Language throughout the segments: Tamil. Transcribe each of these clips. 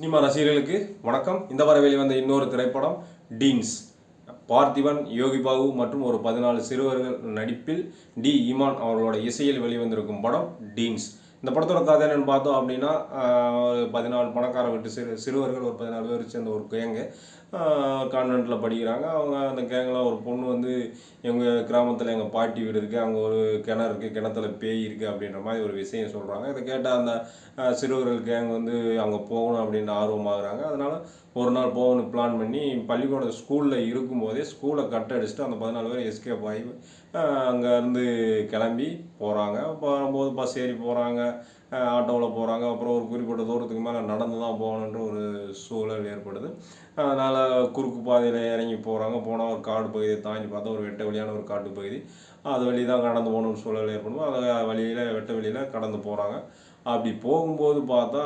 சினிமா ரசிகர்களுக்கு வணக்கம். இந்த வார வெளிவந்த இன்னொரு திரைப்படம் டீன்ஸ். பார்த்திபன் யோகி பாபு மற்றும் ஒரு பதினாலு சிறுவர்கள் நடிப்பில் டி. ஈமான் அவர்களோட இசையில் வெளிவந்திருக்கும் படம் டீன்ஸ். இந்த படத்தோட கதை என்னென்னு பார்த்தோம் அப்படின்னா ஒரு பதினாலு பணக்கார வீட்டு சிறு சிறுவர்கள் ஒரு பதினாலு பேர் சேர்ந்த ஒரு கேங்கு கான்வெண்ட்டில் படிக்கிறாங்க. அவங்க அந்த கேங்கில் ஒரு பொண்ணு வந்து எங்கள் கிராமத்தில் எங்கள் பாட்டி வீடு இருக்குது அங்கே ஒரு கிணறு இருக்குது கிணத்துல பேய் இருக்குது அப்படின்ற மாதிரி ஒரு விஷயம் சொல்கிறாங்க இதை கேட்டால் அந்த சிறுவர்கள் கேங் வந்து அங்கே போகணும் அப்படின்னு ஆர்வமாகறாங்க. அதனால் ஒரு நாள் போகணும் பிளான் பண்ணி பள்ளிக்கூட ஸ்கூலில் இருக்கும்போதே ஸ்கூலை கட் அடிச்சுட்டு அந்த பதினாலு பேர் எஸ்கேப் ஆகி அங்கேருந்து கிளம்பி போகிறாங்க போகும்போது பஸ் ஏறி போகிறாங்க ஆட்டோவில் போகிறாங்க அப்புறம் ஒரு குறிப்பிட்ட தூரத்துக்கு மேலே நடந்து தான் போகணுன்ற ஒரு சூழல் ஏற்படுது. அதனால் குறுக்கு பாதையில் இறங்கி போகிறாங்க போனால் ஒரு காடு பகுதியை தாண்டி பார்த்தா ஒரு வெட்ட வெளியான ஒரு காட்டு பகுதி. அது வழி தான் கடந்து போகணும்னு சூழல் ஏற்படும் அந்த வழியில் வெட்ட வெளியில் கடந்து போகிறாங்க அப்படி போகும்போது பார்த்தா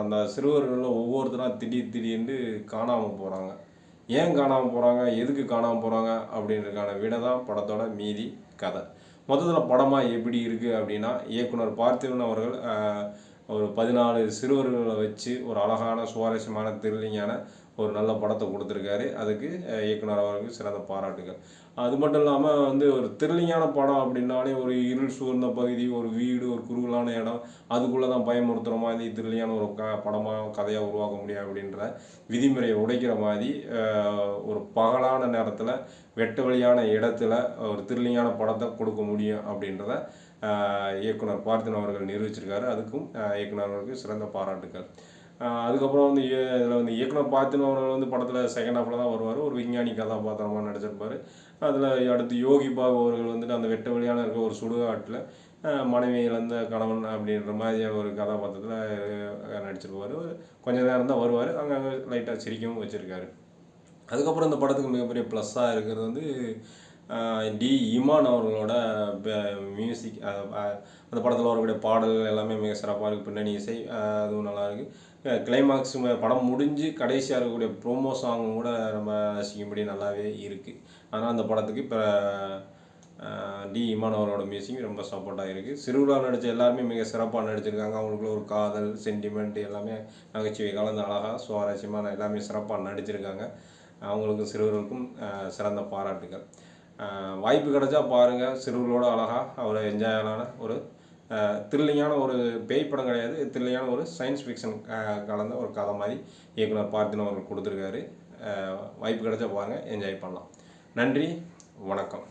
அந்த சிறுவர்களில் ஒவ்வொருத்தராக திடீர் திடீர்னு காணாமல் போகிறாங்க ஏன் காணாமல் போகிறாங்க எதுக்கு காணாமல் போகிறாங்க அப்படின்றதுக்கான விட தான் படத்தோட மீதி கதை. மொத்தத்தில் படமாக எப்படி இருக்குது அப்படின்னா இயக்குனர் பார்த்திபன் அவர்கள் ஒரு பதினாலு சிறுவர்களை வச்சு ஒரு அழகான சுவாரஸ்யமான த்ரில்லிங்கான ஒரு நல்ல படத்தை கொடுத்துருக்காரு. அதுக்கு இயக்குனர் அவருக்கு சிறந்த பாராட்டுகள். அது மட்டும் இல்லாமல் வந்து ஒரு த்ரில்லிங்கான படம் அப்படின்னாலே ஒரு இருள் சூழ்ந்த பகுதி ஒரு வீடு ஒரு குறுகலான இடம் அதுக்குள்ளே தான் பயமுறுத்துகிற மாதிரி த்ரில்லிங்கான ஒரு க படமாக கதையாக உருவாக்க முடியும் அப்படின்ற விதிமுறையை உடைக்கிற மாதிரி ஒரு பகலான நேரத்தில் வெட்ட வழியான இடத்துல ஒரு த்ரில்லிங்கான படத்தை கொடுக்க முடியும் அப்படின்றத இயக்குனர் பார்த்தின் அவர்கள் நிரூபிச்சிருக்காரு. அதுக்கும் இயக்குனர் அவர்களுக்கு சிறந்த பாராட்டுக்கள். அதுக்கப்புறம் வந்து இதில் வந்து இயக்குனர் பார்த்தின் அவர்கள் வந்து படத்தில் செகண்ட் ஹாஃபில் தான் வருவார். ஒரு விஞ்ஞானி கதாபாத்திரமாக நடிச்சிருப்பார். அதில் அடுத்து யோகி பாபு அவர்கள் வந்துட்டு அந்த வெட்ட வழியான இருக்க ஒரு சுடுகாட்டில் அஹ், மனைவி இழந்த கணவன் அப்படின்ற மாதிரியான ஒரு கதாபாத்திரத்தில் நடிச்சிருப்பார். கொஞ்ச நேரம் தான் வருவார். அங்கே லைட்டாக சிரிக்கவும் வச்சுருக்காரு. அதுக்கப்புறம் இந்த படத்துக்கு மிகப்பெரிய ப்ளஸ்ஸாக இருக்கிறது வந்து டி இமான் அவர்களோட மியூசிக் அந்த படத்தில் வரக்கூடிய பாடல்கள் எல்லாமே மிக சிறப்பாக இருக்குது பின்னணி இசை அதுவும் நல்லாயிருக்கு கிளைமாக்ஸ் படம் முடிஞ்சு கடைசியாக இருக்கக்கூடிய ப்ரோமோ சாங்கும் கூட நம்ம ரசிக்கும்படி நல்லாவே இருக்குது அதனால் அந்த படத்துக்கு இப்போ டி இமான் அவரோட மியூசிக் ரொம்ப சப்போர்ட்டாக இருக்குது சிறுவிழா நடித்த எல்லாருமே மிக சிறப்பாக நடிச்சிருக்காங்க. அவங்களுக்குள்ள ஒரு காதல் சென்டிமெண்ட் எல்லாமே நகைச்சுவை கலந்து அழகாக சுவாரஸ்யமாக எல்லாமே சிறப்பாக நடிச்சிருக்காங்க. அவங்களுக்கும் சிறுவர்களுக்கும் சிறந்த பாராட்டுகள். வாய்ப்பு கிடைச்சா பாருங்கள் சிறுவர்களோட அழகாக அவர் என்ஜாயலான ஒரு த்ரில்லிங்கான ஒரு பேய் படம் கிடையாது. த்ரில்லிங்கான ஒரு சயின்ஸ் ஃபிக்ஷன் கலந்த ஒரு கதை மாதிரி இயக்குனர் பார்த்தின் அவர்கள் கொடுத்துருக்காரு. வாய்ப்பு கிடைச்சா பாருங்கள் என்ஜாய் பண்ணலாம். நன்றி. வணக்கம்.